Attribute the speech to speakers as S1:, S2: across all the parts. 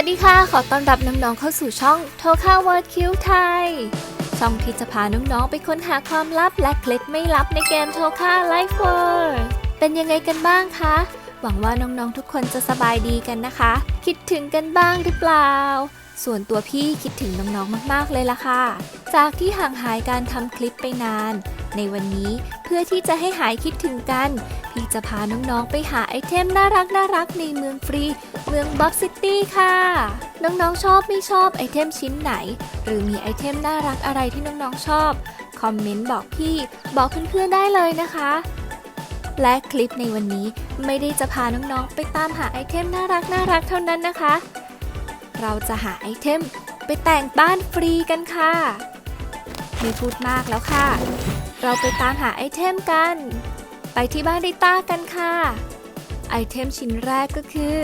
S1: วัสดีค่ะ ขอต้อนรับน้องๆเข้าสู่ช่องโทค่าวอร์ดคิวไทย ช่องที่จะพาน้องๆไปค้นหาความลับและเคล็ดไม่ลับในเกมโทค่าไลฟ์เวิร์เป็นยังไงกันบ้างคะ หวังว่าน้องๆทุกคนจะสบายดีกันนะคะ คิดถึงกันบ้างหรือเปล่า ส่วนตัวพี่คิดถึงน้องๆมากๆเลยล่ะค่ะ จากที่ห่างหายการทำคลิปไปนาน ในวันนี้เพื่อที่จะให้หายคิดถึงกัน พี่จะพาน้องๆไปหาไอเทมน่ารักน่ารักในเมืองฟรี เมืองบ๊อบซิตี้ค่ะ น้องๆชอบไม่ชอบไอเทมชิ้นไหน หรือมีไอเทมน่ารักอะไรที่น้องๆชอบ คอมเมนต์บอกพี่ บอกเพื่อนๆได้เลยนะคะ และคลิปในวันนี้ไม่ได้จะพาน้องๆไปตามหาไอเทมน่ารักน่ารักเท่านั้นนะคะ เราจะหาไอเทมไปแต่งบ้านฟรีกันค่ะ ไม่พูดมากแล้วค่ะ เราไปตามหาไอเทมกัน ไปที่บ้านริต้ากันค่ะ ไอเทมชิ้นแรกก็คือ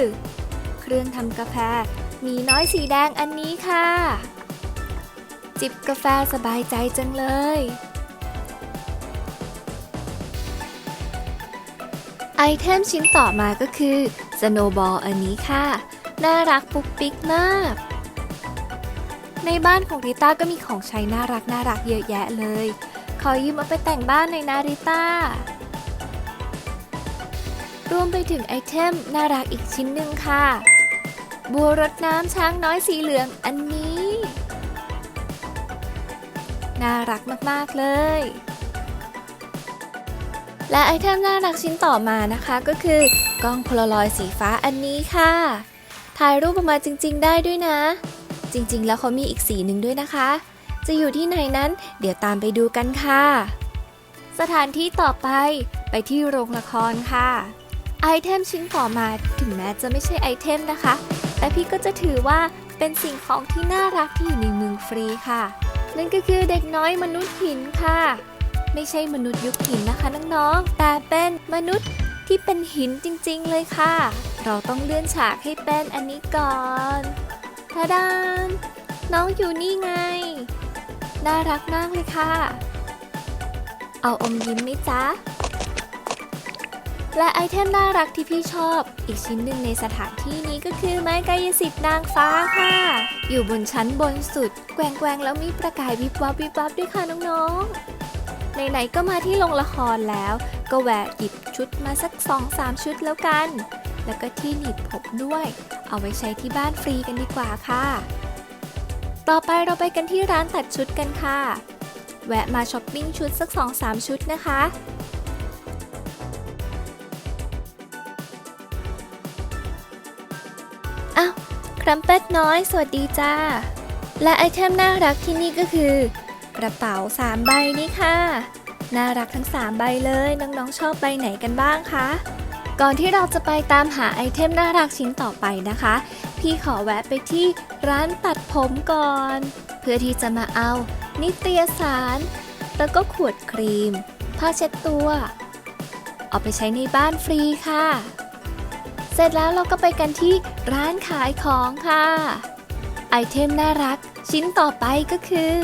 S1: เครื่องทำกาแฟ มีน้อยสีแดงอันนี้ค่ะ จิบกาแฟสบายใจจังเลย ไอเทมชิ้นต่อมาก็คือสโนบอลอันนี้ค่ะ น่ารักปุ๊กปิ๊กมาก ในบ้านของริต้าก็มีของใช้น่ารักน่ารักเยอะแยะเลย ขอยืมเอาไปแต่งบ้านในอยนาริต้า รวมไปถึงไอเทมน่ารักอีกชิ้นหนึ่งค่ะ บัวรดน้ำช้างน้อยสีเหลืองอันนี้ น่ารักมากๆเลย และไอเทมน่ารักชิ้นต่อมานะคะก็คือกล้องโพลารอยสีฟ้าอันนี้ค่ะ ถ่ายรูปออกมาจริง ๆ ได้ด้วยนะ จริงๆ แล้วเขามีอีกสีหนึ่งด้วยนะคะ จะอยู่ที่ไหนนั้น เดี๋ยวตามไปดูกันค่ะ สถานที่ต่อไปไปที่โรงละครค่ะ ไอเทมชิ้นต่อมาถึงแม้จะไม่ใช่ไอเทมนะคะ แต่พี่ก็จะถือว่าเป็นสิ่งของที่น่ารักที่อยู่ในเมืองฟรีค่ะ นั่นก็คือเด็กน้อยมนุษย์หินค่ะ ไม่ใช่มนุษย์ยุคหินนะคะน้องๆ แต่เป็นมนุษย์ที่เป็นหินจริงๆเลยค่ะ เราต้องเลื่อนฉากให้เป็นอันนี้ก่อนทาดานน้องอยู่นี่ไง น่ารักมากเลยค่ะ เอาอมยิ้มไหมจ๊ะ และไอเทมน่ารักที่พี่ชอบ อีกชิ้นหนึ่งในสถานที่นี้ก็คือไม้กายสิทธิ์นางฟ้าค่ะ อยู่บนชั้นบนสุด แกว่งๆแล้วมีประกายวิบวับวิบวับด้วยค่ะน้องๆไหนๆก็มาที่โรงละครแล้ว ก็แวะหยิบชุดมาสัก2-3ชุดแล้วกัน แล้วก็ที่หนีบผมด้วย เอาไว้ใช้ที่บ้านฟรีกันดีกว่าค่ะ ต่อไปเราไปกันที่ร้านตัดชุดกันค่ะ แวะมาช้อปปิ้งชุดสัก2-3ชุดนะคะ ครัมเป็ดน้อย สวัสดีจ้า และไอเทมน่ารักที่นี่ก็คือ กระเป๋า 3 ใบนี้ค่ะ น่ารักทั้ง 3 ใบเลย น้องๆชอบใบไหนกันบ้างคะก่อนที่เราจะไปตามหาไอเทมน่ารักชิ้นต่อไปนะคะ พี่ขอแวะไปที่ร้านตัดผมก่อน เพื่อที่จะมาเอา นิตยสาร แล้วก็ขวดครีม ผ้าเช็ดตัว เอาไปใช้ในบ้านฟรีค่ะ เสร็จแล้วเราก็ไปกันที่ร้านขายของค่ะ ไอเทมน่ารักชิ้นต่อไปก็คือ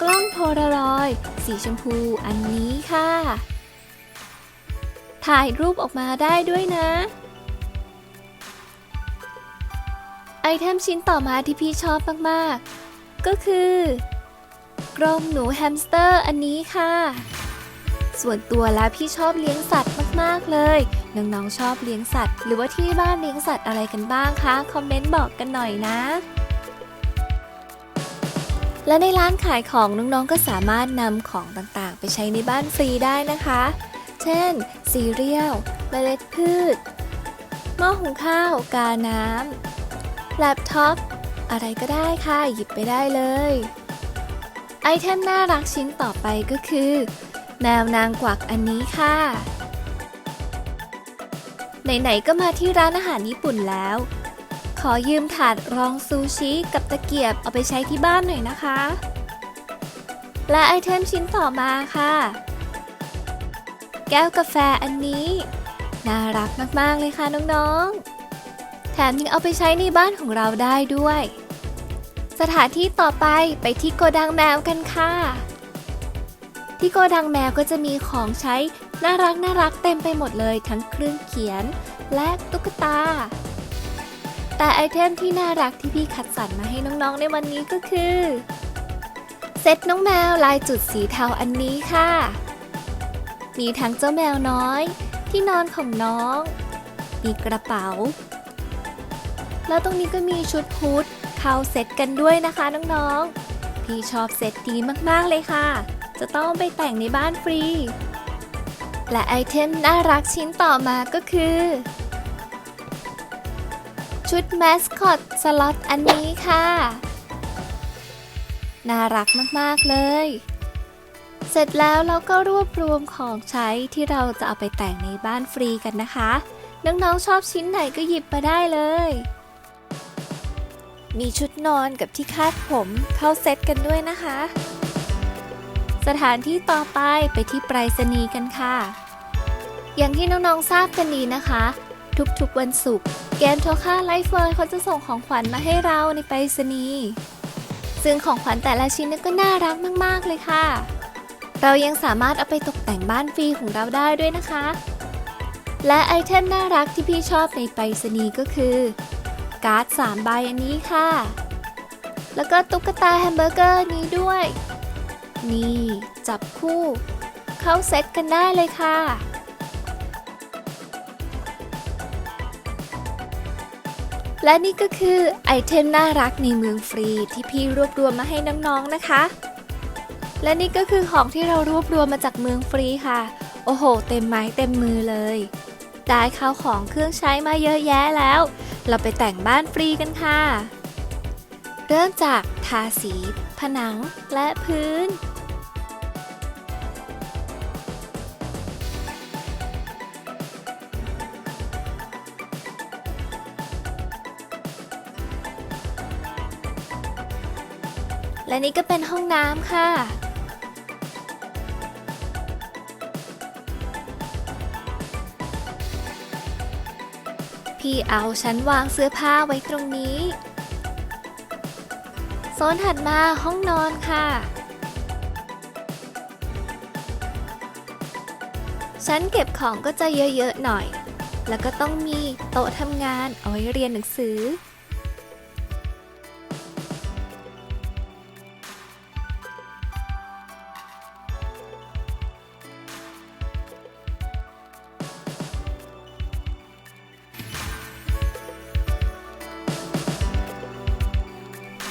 S1: กล้องโพลารอยด์สีชมพูอันนี้ค่ะ ถ่ายรูปออกมาได้ด้วยนะ ไอเทมชิ้นต่อมาที่พี่ชอบมากๆ ก็คือกรงหนูแฮมสเตอร์อันนี้ค่ะ ส่วนตัวแล้วพี่ชอบเลี้ยงสัตว์ มาก ๆ เลย น้องๆชอบเลี้ยงสัตว์ หรือว่าที่บ้านเลี้ยงสัตว์อะไรกันบ้างคะ คอมเมนต์บอกกันหน่อยนะและในร้านขายของน้องๆก็สามารถนำของต่างๆ ไปใช้ในบ้านฟรีได้นะคะ เช่น ซีเรียลเมล็ดพืช หม้อหุงข้าว กาน้ำแล็ปท็อป อะไรก็ได้ค่ะ หยิบไปได้เลย ไอเทมน่ารักชิ้นต่อไปก็คือ แมวนางกวักอันนี้ค่ะ ไหนๆก็มาที่ร้านอาหารญี่ปุ่นแล้ว ขอยืมถาดรองซูชิกับตะเกียบเอาไปใช้ที่บ้านหน่อยนะคะ และไอเทมชิ้นต่อมาค่ะ แก้วกาแฟอันนี้ น่ารักมากๆเลยค่ะน้องๆ แถมยังเอาไปใช้ในบ้านของเราได้ด้วย สถานที่ต่อไปไปที่โกดังแมวกันค่ะ ที่โกดังแมวก็จะมีของใช้ น่ารักน่ารักเต็มไปหมดเลยทั้งเครื่องเขียน และตุ๊กตา แต่ไอเทมที่น่ารักที่พี่คัดสรรมาให้น้องๆในวันนี้ก็คือ เซตน้องแมวลายจุดสีเทาอันนี้ค่ะ มีทั้งเจ้าแมวน้อย ที่นอนของน้อง มีกระเป๋า แล้วตรงนี้ก็มีชุดฮูดเข้าเซตกันด้วยนะคะน้องๆ พี่ชอบเซตดีมากๆเลยค่ะ จะต้องไปแต่งในบ้านฟรี และไอเทมน่ารักชิ้นต่อมาก็คือ ชุดแมสคอตสล็อตอันนี้ค่ะ น่ารักมาก ๆ เลย เสร็จแล้วเราก็รวบรวมของใช้ที่เราจะเอาไปแต่งในบ้านฟรีกันนะคะ น้องๆชอบชิ้นไหนก็หยิบมาได้เลย มีชุดนอนกับที่คาดผมเข้าเซตกันด้วยนะคะ สถานที่ต่อไปไปที่ไปรษณีย์กันค่ะ อย่างที่น้องๆทราบกันดีนะคะ ทุกๆวันศุกร์เกมโทค่าไลฟ์เวิร์เขาจะส่งของขวัญมาให้เราในไปรษณีย์ซึ่งของขวัญแต่ละชิ้นนก็น่ารักมากๆเลยค่ะ เรายังสามารถเอาไปตกแต่งบ้านฟรีของเราได้ด้วยนะคะ และไอเทมน่ารักที่พี่ชอบในไปรษณีย์ก็คือ การ์ด3ใบอันนี้ค่ะ แล้วก็ตุ๊กตาแฮมเบอร์เกอร์นี้ด้วย นี่ จับคู่ เข้าเซตกันได้เลยค่ะ และนี่ก็คือไอเทมน่ารักในเมืองฟรีที่พี่รวบรวมมาให้น้องๆนะคะ และนี่ก็คือของที่เรารวบรวมมาจากเมืองฟรีค่ะ โอ้โห เต็มไม้เต็มมือเลย ได้ข้าวของเครื่องใช้มาเยอะแยะแล้ว เราไปแต่งบ้านฟรีกันค่ะ เริ่มจากทาสี ผนังและพื้น และนี่ก็เป็นห้องน้ำค่ะ พี่เอาชั้นวางเสื้อผ้าไว้ตรงนี้ โซนถัดมาห้องนอนค่ะ ชั้นเก็บของก็จะเยอะๆหน่อย แล้วก็ต้องมีโต๊ะทำงานเอาไว้เรียนหนังสือ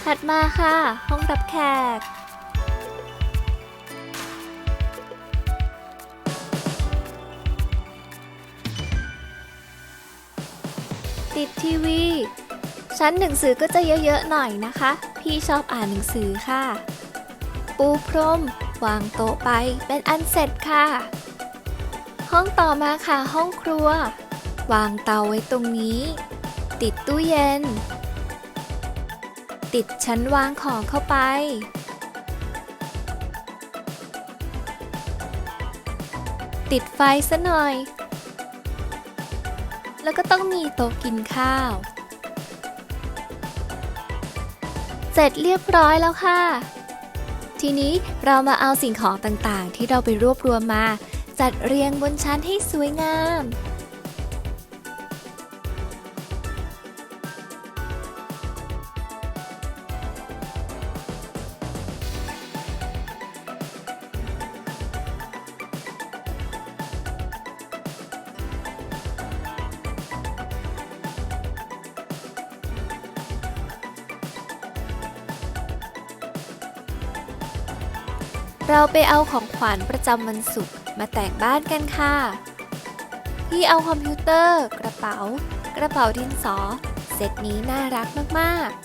S1: ถัดมาค่ะ ห้องรับแขก ติดทีวี ชั้นหนังสือก็จะเยอะๆหน่อยนะคะ พี่ชอบอ่านหนังสือค่ะ ปูพรม วางโต๊ะไปเป็นอันเสร็จค่ะ ห้องต่อมาค่ะห้องครัว วางเตาไว้ตรงนี้ ติดตู้เย็น ติดชั้นวางของเข้าไป ติดไฟซะหน่อย แล้วก็ต้องมีโต๊ะกินข้าว เสร็จเรียบร้อยแล้วค่ะ ทีนี้เรามาเอาสิ่งของต่างๆ ที่เราไปรวบรวมมา จัดเรียงบนชั้นให้สวยงาม เราไปเอาของขวัญประจำวันศุกร์มาแต่งบ้านกันค่ะพี่เอาคอมพิวเตอร์ กระเป๋า กระเป๋าดินสอ เซตนี้น่ารักมากๆ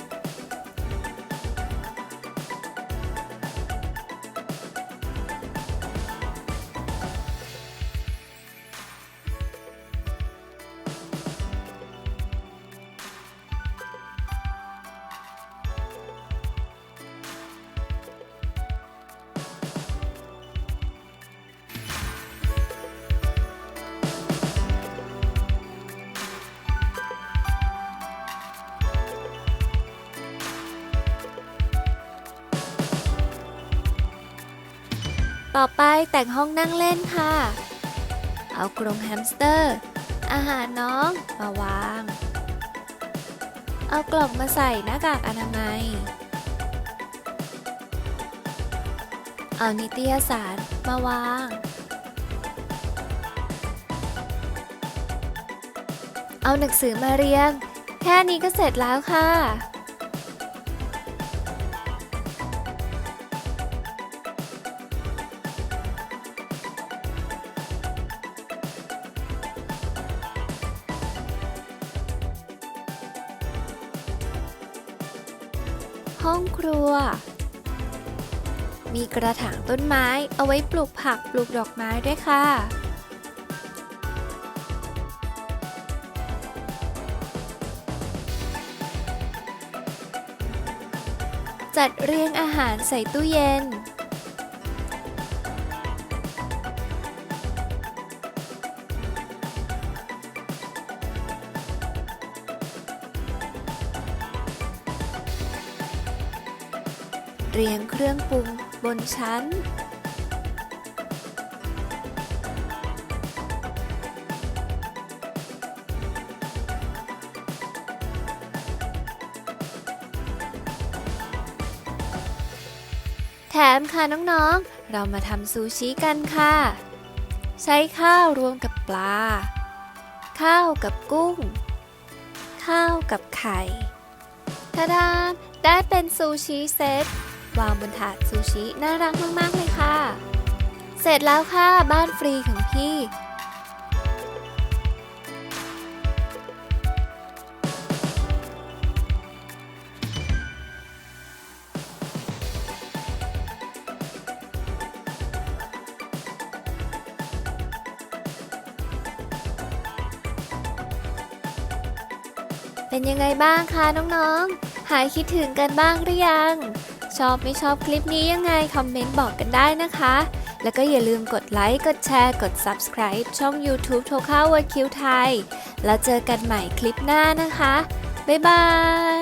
S1: ต่อไปแต่งห้องนั่งเล่นค่ะ เอากรงแฮมสเตอร์ อาหารน้องมาวาง เอากล่องมาใส่หน้ากากอนามัย เอานิตยสารมาวาง เอาหนังสือมาเรียง แค่นี้ก็เสร็จแล้วค่ะ ห้องครัว มีกระถางต้นไม้เอาไว้ปลูกผักปลูกดอกไม้ด้วยค่ะ จัดเรียงอาหารใส่ตู้เย็น นชั้น แถมค่ะน้องๆ เรามาทำซูชิกันค่ะ ใช้ข้าวรวมกับปลา ข้าวกับกุ้ง ข้าวกับไข่ทาดาได้เป็นซูชิเซต วางบนถาดซูชิ น่ารักมากๆเลยค่ะ เสร็จแล้วค่ะบ้านฟรีของพี่ เป็นยังไงบ้างคะน้องๆ หายคิดถึงกันบ้างหรือยัง ชอบไม่ชอบคลิปนี้ยังไง คอมเมนต์บอกกันได้นะคะ แล้วก็อย่าลืมกดไลค์ กดแชร์ กด Subscribe ช่อง YouTube โทข้าววคิวไทย แล้วเจอกันใหม่คลิปหน้านะคะ บ๊ายบาย